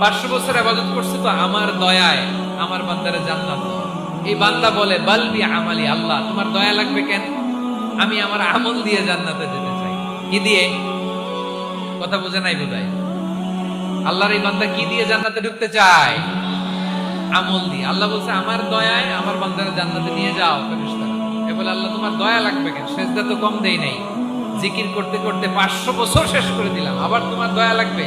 পাঁচশো বছর আবাদত করছে তো আমার দয়ায়, আমার বান্দারে জান্নাত। এই বান্দা বলে বালবি আমালি, আল্লাহ, তোমার দয়া লাগবে কেন? আমি আমার আমল দিয়ে জান্নাতে যেতে চাই। কি দিয়ে? কথা বোঝে নাই বোধহয়। আল্লাহর এই বান্দা কি দিয়ে জান্নাতে ঢুকতে চায়? আমল দিয়ে। আল্লাহ বলছে, আমার দয়ায় আমার বান্দারে জান্নাতে নিয়ে যাও এ বলে, আল্লাহ, তোমার দয়া লাগবে কেন? সেজদা তো কম দেই নাই। জিকির করতে করতে পাঁচশো বছর শেষ করে দিলাম, আবার তোমার দয়া লাগবে?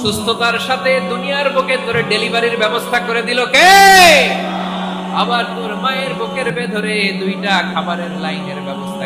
সুস্থতার সাথে দুনিয়ার বুকে তোর ডেলিভারির ব্যবস্থা করে দিল কে? আবার তোর মায়ের বুকের ভেতরে দুইটা খাবারের লাইনের ব্যবস্থা